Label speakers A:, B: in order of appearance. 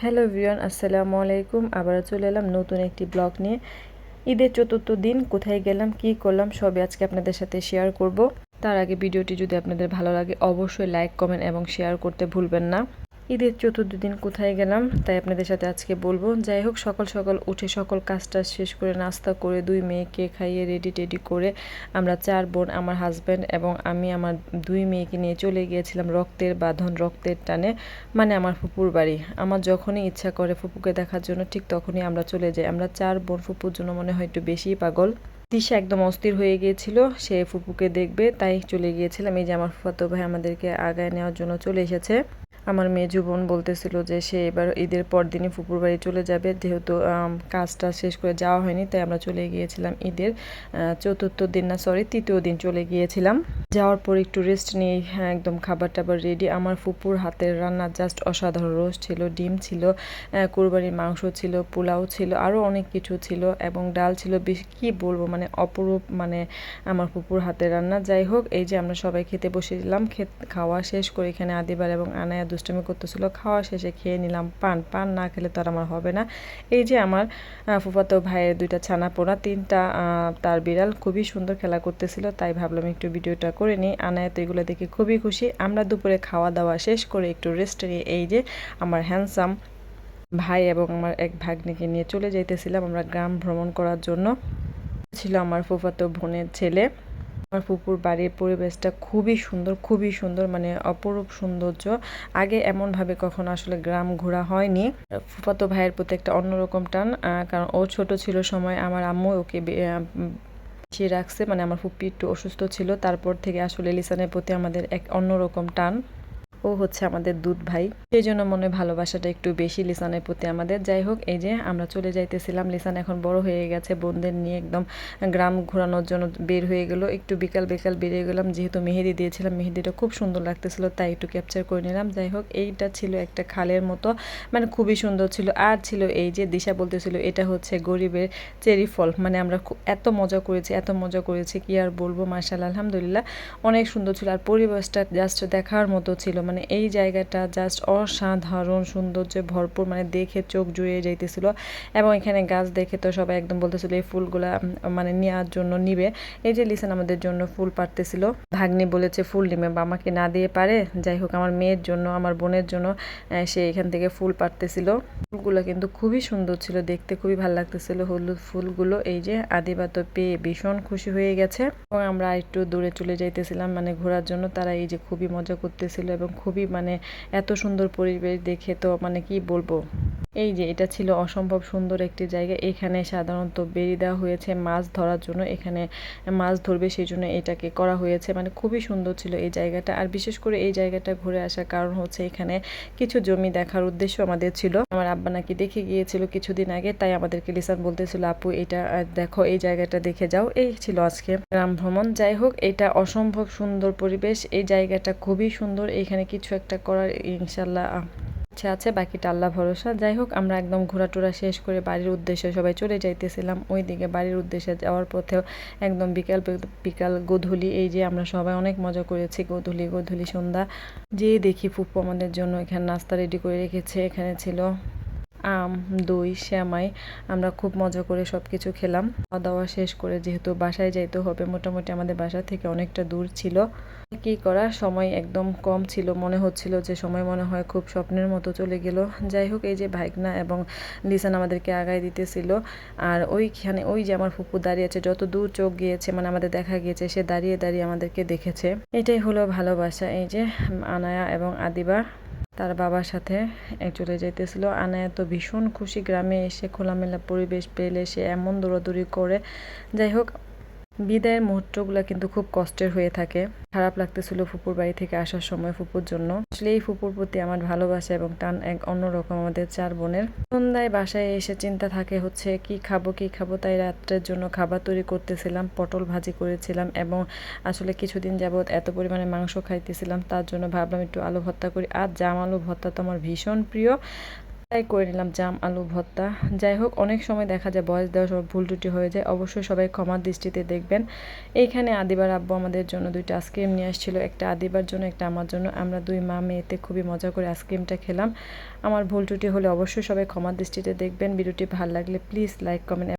A: Hello V1 আসসালামু আলাইকুম। আবার চলে এলাম নতুন একটি ব্লগ নিয়ে। ঈদের চতুর্থ দিন, কোথায় গেলাম, কি করলাম, সবই আজকে আপনাদের সাথে শেয়ার করব। তার আগে ভিডিওটি যদি আপনাদের ভালো লাগে, অবশ্যই লাইক কমেন্ট এবং শেয়ার করতে ভুলবেন না। ঈদের চতুর্থ দিন কোথায় গেলাম, তাই আপনাদের সাথে আজকে বলব। যাই হোক, সকাল সকাল উঠে সকল কাজটা শেষ করে নাস্তা করে দুই মেয়েকে খাইয়ে রেডি টেডি করে আমরা চার বোন, আমার হাজব্যান্ড এবং আমি আমার দুই মেয়েকে নিয়ে চলে গিয়েছিলাম রক্তের বাঁধন, রক্তের টানে মানে আমার ফুপুর বাড়ি। আমার যখনই ইচ্ছা করে ফুপুকে দেখার জন্য ঠিক তখনই আমরা চলে যাই। আমরা চার বোন, ফুপুর জন্য মনে হয় একটু বেশিই পাগল। দিশা একদম অস্থির হয়ে গিয়েছিল, সে ফুপুকে দেখবে, তাই চলে গিয়েছিলাম। এই যে আমার ফুফাতো ভাই আমাদেরকে আগায় নেওয়ার জন্য চলে এসেছে। আমার মেজু বোন বলতেছিল যে সে এবার ঈদের পর দিনই ফুপুর বাড়ি চলে যাবে। যেহেতু কাজটা শেষ করে যাওয়া হয়নি তাই আমরা চলে গিয়েছিলাম ঈদের চতুর্থ দিন না সরি তৃতীয় দিন চলে গিয়েছিলাম। যাওয়ার পর একটু রেস্ট নিয়ে হ্যাঁ, একদম খাবার টাবার রেডি আমার ফুপুর হাতের রান্না জাস্ট অসাধারণ রোস্ট ছিল ডিম ছিল কুরবানির মাংস ছিল পোলাও ছিল আরও অনেক কিছু ছিল এবং ডাল ছিল। বেশ কী বলব মানে অপরূপ মানে আমার ফুপুর হাতের রান্না। যাই হোক এই যে আমরা সবাই খেতে বসেছিলাম খাওয়া শেষ করে এখানে আদিবার এবং আনায়া দুষ্টমি করতেছিল, খাওয়া শেষে খেয়ে নিলাম, পান পান না খেলে তো আর আমার হবে না। এই যে আমার ফুফাতো ভাইয়ের দুইটা ছানা পোনা, তিনটা তার বিড়াল খুবই সুন্দর খেলা করতেছিল, তাই ভাবলাম একটু ভিডিওটা করে নিই। আনায় তো এগুলো দেখে খুবই খুশি। আমরা দুপুরে খাওয়া দাওয়া শেষ করে একটু রেস্ট নিয়ে এই যে আমার হ্যান্ডসাম ভাই এবং আমার এক ভাগ্নিকে নিয়ে চলে যাইতেছিলাম আমরা গ্রাম ভ্রমণ করার জন্য। ছিল আমার ফুফাতো বোনের ছেলে। আমার ফুপুর বাড়ির পরিবেশটা খুবই সুন্দর খুবই সুন্দর মানে অপরূপ সৌন্দর্য। আগে এমনভাবে কখনো আসলে গ্রাম ঘোরা হয়নি। ফুফাতো ভাইয়ের প্রতি একটা অন্যরকম টান কারণ ও ছোট ছিল সময় আমার আম্মু ওকে রাখছে মানে আমার ফুপি একটু অসুস্থ ছিল, তারপর থেকে আসলে লিসানের প্রতি আমাদের এক অন্যরকম টান। ও হচ্ছে আমাদের দুধ ভাই। সেই জন্য মনে ভালোবাসাটা একটু বেশি লিসানের প্রতি আমাদের। যাই হোক, এই যে আমরা চলে যাইতেছিলাম, লিসান এখন বড় হয়ে গেছে, বোনদের নিয়ে একদম গ্রাম ঘোরানোর জন্য বের হয়ে গেল। একটু বিকাল বিকাল বেরিয়ে গেলাম, যেহেতু মেহেদি দিয়েছিলাম, মেহেদিটা খুব সুন্দর লাগতেছিল, তাই একটু ক্যাপচার করে নিলাম। যাই হোক, এইটা ছিল একটা খালের মতো মানে খুবই সুন্দর ছিল। আর ছিল এই যে দিশা বলতেছিল, এটা হচ্ছে গরিবের চেরি ফল। মানে আমরা এত মজা করেছি, এত মজা করেছি, কি আর বলব? মার্শাল আলহামদুলিল্লাহ। অনেক সুন্দর ছিল, আর পরিবেশটা জাস্ট দেখার মতো ছিল। মানে এই জায়গাটা জাস্ট অসাধারণ সৌন্দর্যে ভরপুর মানে দেখে চোখ জুড়িয়ে যাইতেছিল। এবং এখানে গাছ দেখে তো সবাই একদম বলতেছিল এই ফুলগুলা মানে নেওয়ার জন্য নিবে। এই যে লিসেন আমাদের জন্য ফুল পারতেছিল ভাগ্নি বলেছে ফুল নিবে, বা আমাকে না দিয়ে পারে। যাই হোক, আমার মেয়ের জন্য, আমার বোনের জন্য সে এখান থেকে ফুল পারতেছিল ফুলগুলো কিন্তু খুবই সুন্দর ছিল, দেখতে খুবই ভালো লাগতেছিল হলুদ ফুলগুলো। এই যে আদিবা তো পেয়ে ভীষণ খুশি হয়ে গেছে। এবং আমরা একটু দূরে চলে যাইতেছিলাম মানে ঘোরার জন্য। তারা এই যে খুবই মজা করতেছিল এবং খুবই মানে এত সুন্দর পরিবেশ দেখে তো মানে কি বলব? এই যে, এটা ছিল অসম্ভব সুন্দর একটি জায়গা। এখানে সাধারণত বেরি দেওয়া হয়েছে মাছ ধরার জন্য। এখানে মাছ ধরবে সেই জন্য এটাকে করা হয়েছে। মানে খুবই সুন্দর ছিল এই জায়গাটা। আর বিশেষ করে এই জায়গাটা ঘুরে আসার কারণ হচ্ছে এখানে কিছু জমি দেখার উদ্দেশ্য আমাদের ছিল। আমার আব্বা নাকি দেখে গিয়েছিল কিছুদিন আগে, তাই আমাদেরকে লিসান বলতেছিল, আপু, এটা দেখো এই জায়গাটা দেখে যাও। এই ছিল আজকে গ্রাম ভ্রমণ। যাই হোক, এটা অসম্ভব সুন্দর পরিবেশ। এই জায়গাটা খুবই সুন্দর। এখানে কিছু একটা করার ইনশাল্লাহ ইচ্ছা আছে, বাকিটা আল্লাহ ভরসা। যাই হোক, আমরা একদম ঘোরাটোরা শেষ করে বাড়ির উদ্দেশ্যে সবাই চলে যাইতেছিলাম। ওই দিকে বাড়ির উদ্দেশ্যে যাওয়ার পথেও একদম বিকাল বিকাল গোধূলি, এই যে আমরা সবাই অনেক মজা করেছি, গোধূলি গোধূলি সন্ধ্যা। যে দেখি ফুপ্পু আমাদের জন্য এখানে নাস্তা রেডি করে রেখেছে, এখানে ছিল আম, দই, শ্যামাই, আমরা খুব মজা করে সব কিছু খেলাম। খাওয়া দাওয়া শেষ করে যেহেতু বাসায় যাইতে হবে, মোটামুটি আমাদের বাসা থেকে অনেকটা দূর ছিল। কি করা সময় একদম কম ছিল। মনে হচ্ছিল যে সময় মনে হয় খুব স্বপ্নের মতো চলে গেল। যাই হোক, এই যে ভাইগনা এবং লিসান আমাদেরকে আগায় দিতেছিল। আর ওইখানে, ওই যে আমার ফুপু দাঁড়িয়ে আছে, যত দূর চোখ গিয়েছে মানে আমাদের দেখা গিয়েছে, সে দাঁড়িয়ে দাঁড়িয়ে আমাদেরকে দেখেছে। এটাই হলো ভালোবাসা। এই যে আনায়া এবং আদিবা তার বাবার সাথে চলে যাইতেছিল। আনায়া তো ভীষণ খুশি গ্রামে এসে খোলামেলা পরিবেশ পেলে সে এমন দৌড়াদৌড়ি করে। যাই হোক বিদায়ের মুহূর্তগুলো কিন্তু খুব কষ্টের হয়ে থাকে। খারাপ লাগতেছিল ফুপুর বাড়ি থেকে আসার সময় ফুপুর জন্য। আসলে এই ফুপুর প্রতি আমার ভালোবাসা এবং টান এক অন্যরকম আমাদের চার বোনের। সন্ধ্যায় বাসায় এসে চিন্তা থাকে হচ্ছে, কি খাব কি খাব? তাই রাত্রের জন্য খাবার তৈরি করতেছিলাম, পটল ভাজি করেছিলাম এবং আসলে কিছুদিন যাবৎ এত পরিমাণে মাংস খাইতেছিলাম। তার জন্য ভাবলাম একটু আলু ভর্তা করি। আর জাম আলু ভর্তা তো আমার ভীষণ প্রিয়। তাই করে নিলাম জাম, আলু, ভর্তা। যাই হোক, অনেক সময় দেখা যায় বয়স দেওয়ার সময় ভুল ত্রুটি হয়ে যায়। অবশ্যই সবাই ক্ষমার দৃষ্টিতে দেখবেন। এইখানে আদিবার আব্বু আমাদের জন্য দুইটা আইসক্রিম নিয়ে আসছিল। একটা আদিবার জন্য, একটা আমার জন্য। আমরা দুই মা মেয়েতে খুবই মজা করে আইসক্রিমটা খেলাম। আমার ভুল ত্রুটি হলে অবশ্যই সবাই ক্ষমার দৃষ্টিতে দেখবেন। ভিডিওটি ভালো লাগলে প্লিজ লাইক, কমেন্ট